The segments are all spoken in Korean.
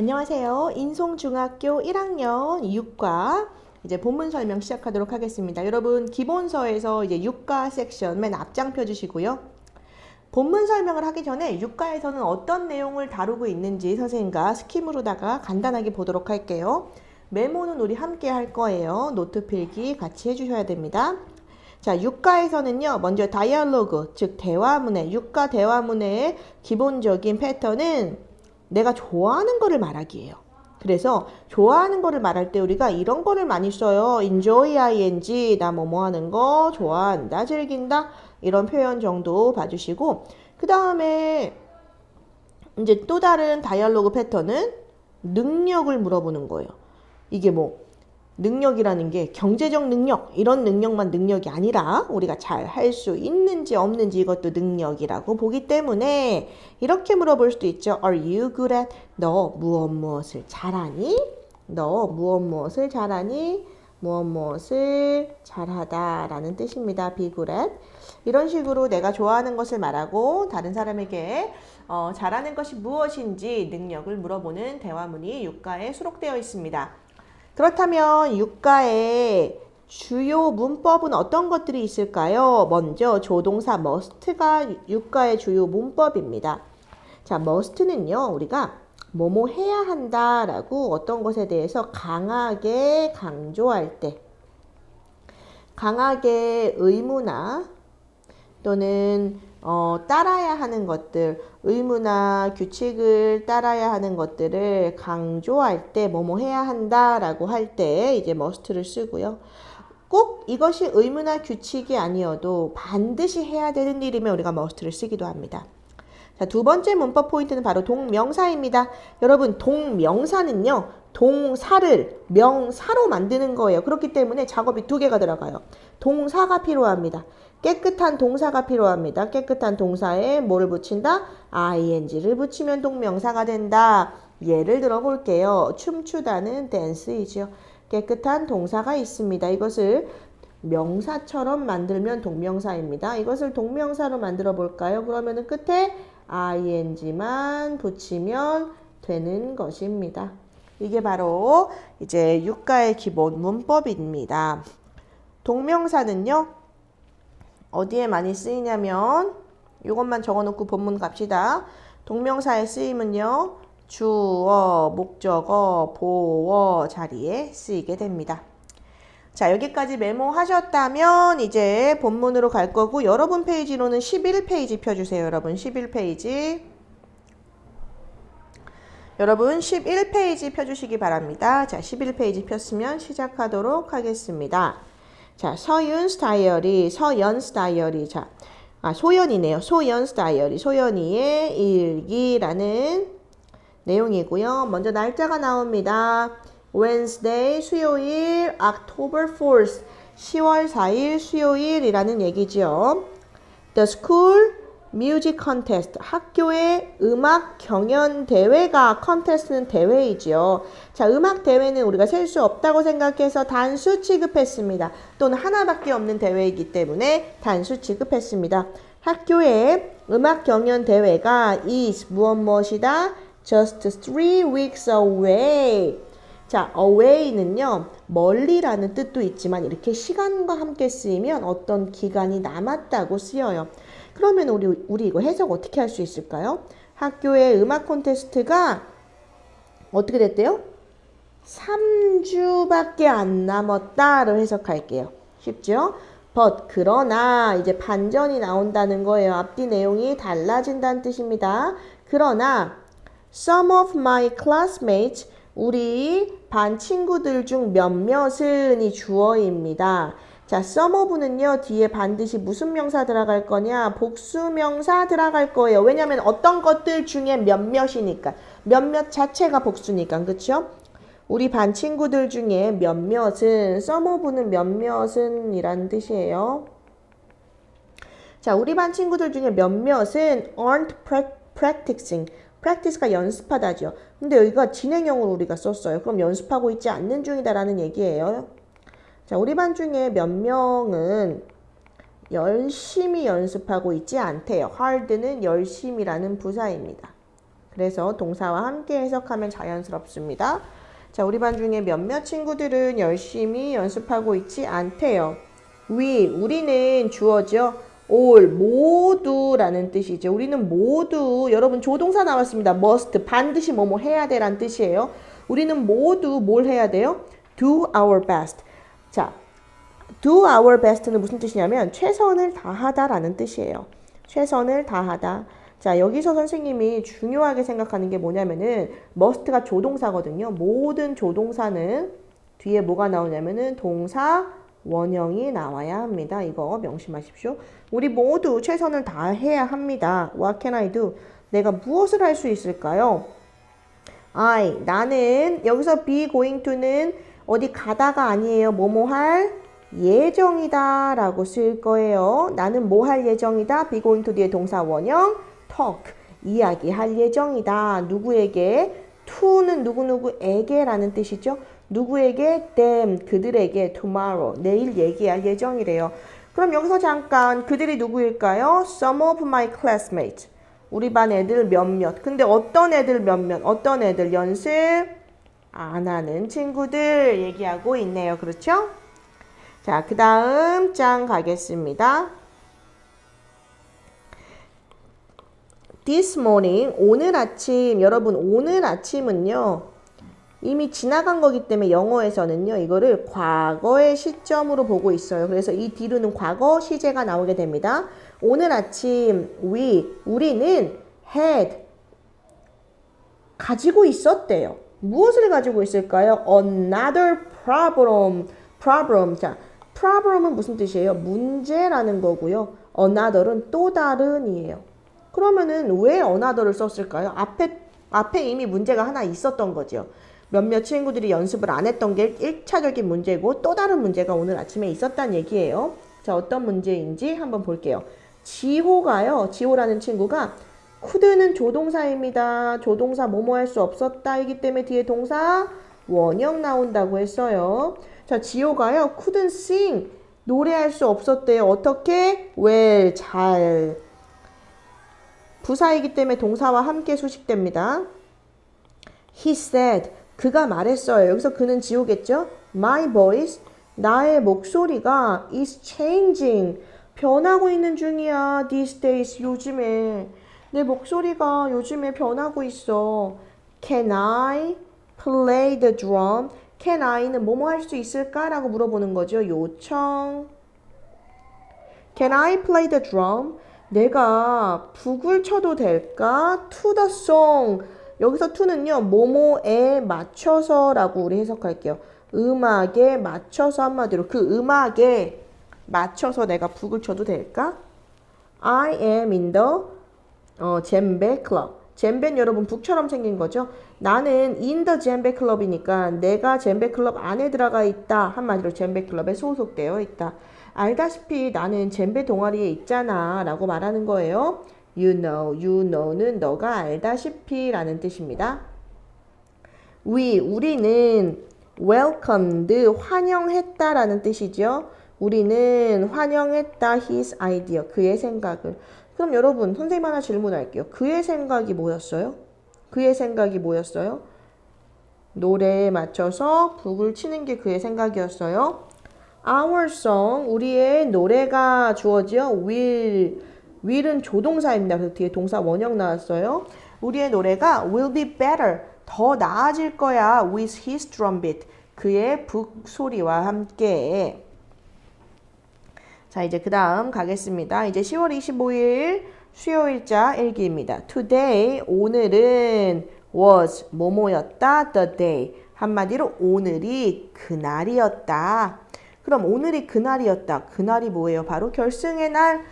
안녕하세요. 인송중학교 1학년 6과 이제 본문 설명 시작하도록 하겠습니다. 여러분 기본서에서 이제 6과 섹션 맨 앞장 펴주시고요. 본문 설명을 하기 전에 6과에서는 어떤 내용을 다루고 있는지 선생님과 스킴으로다가 간단하게 보도록 할게요. 메모는 우리 함께 할 거예요. 노트 필기 같이 해주셔야 됩니다. 자, 6과에서는요, 먼저 다이얼로그, 즉 대화문의, 6과 대화문의 기본적인 패턴은 내가 좋아하는 거를 말하기예요. 그래서 좋아하는 거를 말할 때 우리가 이런 거를 많이 써요. enjoy ing, 나 뭐뭐 하는 거 좋아한다, 즐긴다 이런 표현 정도 봐주시고 그 다음에 이제 또 다른 다이얼로그 패턴은 능력을 물어보는 거예요. 이게 뭐 능력이라는 게 경제적 능력 이런 능력만 능력이 아니라 우리가 잘 할 수 있는지 없는지 이것도 능력이라고 보기 때문에 이렇게 물어볼 수도 있죠. Are you good at? 너 무엇 무엇을 잘하니? 너 무엇 무엇을 잘하니? 무엇 무엇을 잘하다라는 뜻입니다. be good at. 이런 식으로 내가 좋아하는 것을 말하고 다른 사람에게 어, 잘하는 것이 무엇인지 능력을 물어보는 대화문이 육가에 수록되어 있습니다. 그렇다면 육가의 주요 문법은 어떤 것들이 있을까요? 먼저 조동사 must가 육가의 주요 문법입니다. 자, must는요, 우리가 뭐뭐 해야 한다라고 어떤 것에 대해서 강하게 강조할 때, 강하게 의무나 또는 어, 따라야 하는 것들, 의무나 규칙을 따라야 하는 것들을 강조할 때 뭐뭐 해야 한다라고 할 때 이제 must를 쓰고요. 꼭 이것이 의무나 규칙이 아니어도 반드시 해야 되는 일이면 우리가 must를 쓰기도 합니다. 자, 두 번째 문법 포인트는 바로 동명사입니다. 여러분, 동명사는요, 동사를 명사로 만드는 거예요. 그렇기 때문에 작업이 두 개가 들어가요. 동사가 필요합니다. 깨끗한 동사가 필요합니다. 깨끗한 동사에 뭐를 붙인다? ing를 붙이면 동명사가 된다. 예를 들어 볼게요. 춤추다는 dance이죠. 깨끗한 동사가 있습니다. 이것을 명사처럼 만들면 동명사입니다. 이것을 동명사로 만들어 볼까요? 그러면은 끝에 ing만 붙이면 되는 것입니다. 이게 바로 이제 육가의 기본 문법입니다. 동명사는요. 어디에 많이 쓰이냐면 이것만 적어놓고 본문 갑시다. 동명사의 쓰임은요. 주어, 목적어, 보어 자리에 쓰이게 됩니다. 자, 여기까지 메모하셨다면 이제 본문으로 갈 거고 여러분 페이지로는 11페이지 펴주세요. 여러분 11페이지. 여러분 11페이지 펴주시기 바랍니다. 자, 11페이지 폈으면 시작하도록 하겠습니다. 자, 서윤스 다이어리, 서연스 다이어리. 자, 아, 소연이네요. 소연스 다이어리. 소연이의 일기라는 내용이고요. 먼저 날짜가 나옵니다. Wednesday, 수요일, October 4th, 10월 4일 수요일이라는 얘기죠. The school music contest, 학교의 음악 경연 대회가 contest는 대회이지요. 자, 음악 대회는 우리가 셀 수 없다고 생각해서 단수 취급했습니다. 또는 하나밖에 없는 대회이기 때문에 단수 취급했습니다. 학교의 음악 경연 대회가 is 무엇 무엇이다? just three weeks away. 자, away는요, 멀리라는 뜻도 있지만 이렇게 시간과 함께 쓰이면 어떤 기간이 남았다고 쓰여요. 그러면 우리, 우리 이거 해석 어떻게 할 수 있을까요? 학교의 음악 콘테스트가 어떻게 됐대요? 3주밖에 안 남았다로 해석할게요. 쉽죠? but 그러나 이제 반전이 나온다는 거예요. 앞뒤 내용이 달라진다는 뜻입니다. 그러나 some of my classmates 우리 반 친구들 중 몇몇은 이 주어입니다. 자, of는요, 뒤에 반드시 무슨 명사 들어갈 거냐? 복수 명사 들어갈 거예요. 왜냐면 어떤 것들 중에 몇몇이니까. 몇몇 자체가 복수니까. 그쵸? 우리 반 친구들 중에 몇몇은, of는 몇몇은 이란 뜻이에요. 자, 우리 반 친구들 중에 몇몇은 aren't practicing. practice가 연습하다죠. 근데 여기가 진행형으로 우리가 썼어요. 그럼 연습하고 있지 않는 중이다라는 얘기예요. 자, 우리 반 중에 몇 명은 열심히 연습하고 있지 않대요. hard는 열심이라는 부사입니다. 그래서 동사와 함께 해석하면 자연스럽습니다. 자, 우리 반 중에 몇몇 친구들은 열심히 연습하고 있지 않대요. we, 우리는 주어죠. all, 모두라는 뜻이죠. 우리는 모두, 여러분 조동사 나왔습니다. must, 반드시 뭐뭐 해야 돼란 뜻이에요. 우리는 모두 뭘 해야 돼요? do our best. 자, do our best는 무슨 뜻이냐면 최선을 다하다라는 뜻이에요. 최선을 다하다. 자, 여기서 선생님이 중요하게 생각하는 게 뭐냐면은 must가 조동사거든요. 모든 조동사는 뒤에 뭐가 나오냐면은 동사 원형이 나와야 합니다. 이거 명심하십시오. 우리 모두 최선을 다해야 합니다. What can I do? 내가 무엇을 할 수 있을까요? I 나는 여기서 be going to는 어디 가다가 아니에요. 뭐뭐 할 예정이다 라고 쓸 거예요. 나는 뭐 할 예정이다. be going to 뒤에 동사 원형 talk 이야기할 예정이다. 누구에게 to는 누구누구에게 라는 뜻이죠. 누구에게 them 그들에게 tomorrow 내일 얘기할 예정이래요. 그럼 여기서 잠깐 그들이 누구일까요? Some of my classmates 우리 반 애들 몇몇. 근데 어떤 애들 몇몇, 어떤 애들 연습 안 하는 친구들 얘기하고 있네요. 그렇죠? 자, 그 다음 장 가겠습니다. This morning, 오늘 아침, 여러분, 오늘 아침은요, 이미 지나간 거기 때문에 영어에서는요, 이거를 과거의 시점으로 보고 있어요. 그래서 이 뒤로는 과거 시제가 나오게 됩니다. 오늘 아침, we, 우리는 had, 가지고 있었대요. 무엇을 가지고 있을까요? Another problem. problem. 자, problem은 무슨 뜻이에요? 문제라는 거고요. another은 또 다른이에요. 그러면은 왜 another를 썼을까요? 앞에 앞에 이미 문제가 하나 있었던 거죠. 몇몇 친구들이 연습을 안 했던 게 1차적인 문제고 또 다른 문제가 오늘 아침에 있었다는 얘기예요. 자, 어떤 문제인지 한번 볼게요. 지호가요. 지호라는 친구가 could는 조동사입니다. 조동사 뭐뭐 할 수 없었다이기 때문에 뒤에 동사 원형 나온다고 했어요. 자, 지호가요. couldn't sing. 노래할 수 없었대요. 어떻게? well, 잘. 부사이기 때문에 동사와 함께 수식됩니다. He said. 그가 말했어요. 여기서 그는 지호겠죠? My voice. 나의 목소리가 is changing. 변하고 있는 중이야. These days. 요즘에. 내 목소리가 요즘에 변하고 있어. Can I play the drum? Can I는 뭐뭐 할 수 있을까? 라고 물어보는 거죠. 요청. Can I play the drum? 내가 북을 쳐도 될까? To the song. 여기서 to는요, 뭐뭐에 맞춰서 라고 우리 해석할게요. 음악에 맞춰서 한마디로 그 음악에 맞춰서 내가 북을 쳐도 될까? I am in the 어, 젬베 클럽. 젬베는 여러분 북처럼 생긴 거죠. 나는 the 젬베 클럽이니까 내가 젬베 클럽 안에 들어가 있다. 한마디로 젬베 클럽에 소속되어 있다. 알다시피 나는 젬베 동아리에 있잖아 라고 말하는 거예요. You know, you know는 너가 알다시피 라는 뜻입니다. We, 우리는 welcomed, 환영했다 라는 뜻이죠. 우리는 환영했다 his idea, 그의 생각을. 그럼 여러분, 선생님 하나 질문할게요. 그의 생각이 뭐였어요? 그의 생각이 뭐였어요? 노래에 맞춰서 북을 치는 게 그의 생각이었어요. Our song, 우리의 노래가 주어지요. will, will은 조동사입니다. 그래서 뒤에 동사 원형 나왔어요. 우리의 노래가 will be better, 더 나아질 거야. with his trumpet, 그의 북소리와 함께. 자, 이제 그 다음 가겠습니다. 이제 10월 25일 수요일자 일기입니다. Today, 오늘은 was, 뭐뭐였다, the day. 한마디로 오늘이 그날이었다. 그럼 오늘이 그날이었다. 그날이 뭐예요? 바로 결승의 날.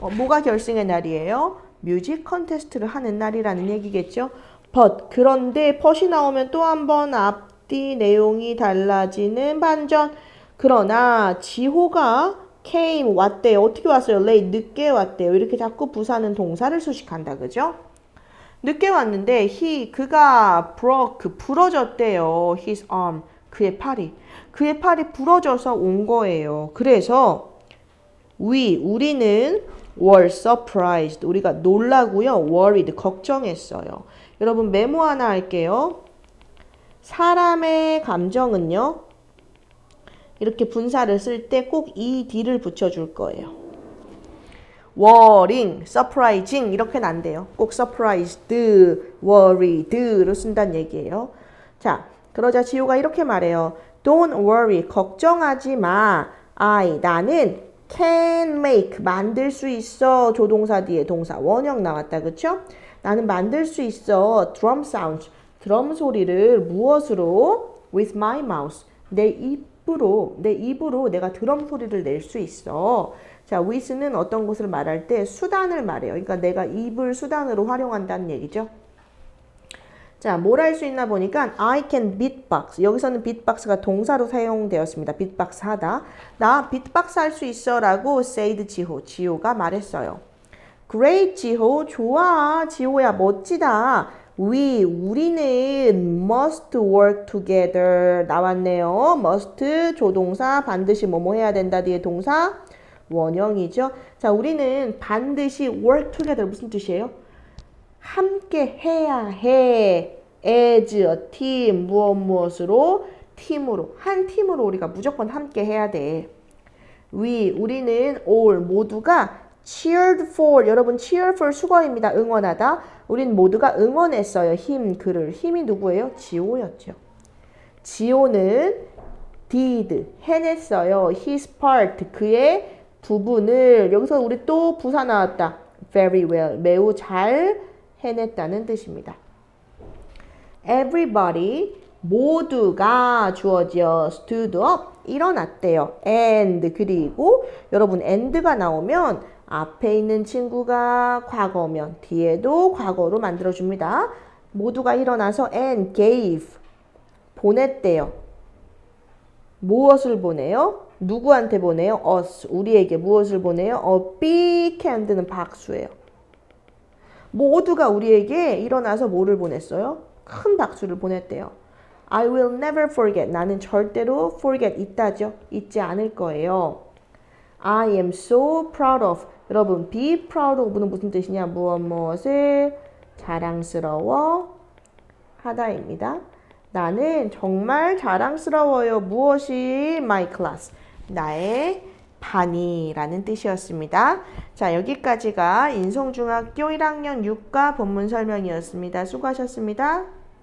어, 뭐가 결승의 날이에요? 뮤직 컨테스트를 하는 날이라는 얘기겠죠. but 그런데 pot이 나오면 또 한 번 앞뒤 내용이 달라지는 반전. 그러나 지호가 came 왔대요. 어떻게 왔어요? late 늦게 왔대요. 이렇게 자꾸 부사는 동사를 수식한다. 그죠? 늦게 왔는데 he 그가 broke 부러졌대요. his arm 그의 팔이 그의 팔이 부러져서 온 거예요. 그래서 we 우리는 were surprised 우리가 놀라고요. worried 걱정했어요. 여러분 메모 하나 할게요. 사람의 감정은요. 이렇게 분사를 쓸 때꼭이 D를 붙여줄 거예요. worrying, surprising 이렇게는 안 돼요. 꼭 surprised, worried로 쓴다는 얘기예요. 자, 그러자 지호가 이렇게 말해요. Don't worry, 걱정하지 마. I, 나는 can make, 만들 수 있어. 조동사 뒤에 동사, 원형 나왔다. 그쵸? 나는 만들 수 있어. drum sounds, 드럼 소리를 무엇으로? with my mouth, 내 입 으로, 내 입으로 내가 드럼 소리를 낼 수 있어. 자, with는 어떤 것을 말할 때 수단을 말해요. 그러니까 내가 입을 수단으로 활용한다는 얘기죠. 자, 뭘 할 수 있나 보니까 I can beatbox. 여기서는 beatbox가 동사로 사용되었습니다. beatbox 하다. 나 beatbox 할 수 있어라고 said 지호. 지호가 말했어요. Great 지호. 좋아. 지호야 멋지다. We 우리는 must work together 나왔네요. must 조동사 반드시 뭐뭐 해야 된다 뒤에 동사 원형이죠. 자, 우리는 반드시 work together 무슨 뜻이에요? 함께 해야 해. as a team 무엇 무엇으로 팀으로 한 팀으로 우리가 무조건 함께 해야 돼. we 우리는 all 모두가 cheered for 여러분 cheer for 수거입니다. 응원하다. 우린 모두가 응원했어요. 힘 그를 힘이 누구예요? 지호였죠. 지호는 did 해냈어요. his part 그의 부분을 여기서 우리 또 부사 나왔다. very well 매우 잘 해냈다는 뜻입니다. Everybody 모두가 주어져 stood up 일어났대요. and 그리고 여러분 and가 나오면 앞에 있는 친구가 과거면 뒤에도 과거로 만들어 줍니다. 모두가 일어나서 and gave 보냈대요. 무엇을 보내요? 누구한테 보내요? us 우리에게 무엇을 보내요? a big hand는 박수예요. 모두가 우리에게 일어나서 뭐를 보냈어요? 큰 박수를 보냈대요. I will never forget. 나는 절대로 forget 있다죠. 잊지 않을 거예요. I am so proud of. 여러분, be proud of는 무슨 뜻이냐? 무엇 무엇을 자랑스러워 하다입니다. 나는 정말 자랑스러워요. 무엇이 my class? 나의 반이라는 뜻이었습니다. 자, 여기까지가 인성중학교 1학년 6과 본문 설명이었습니다. 수고하셨습니다.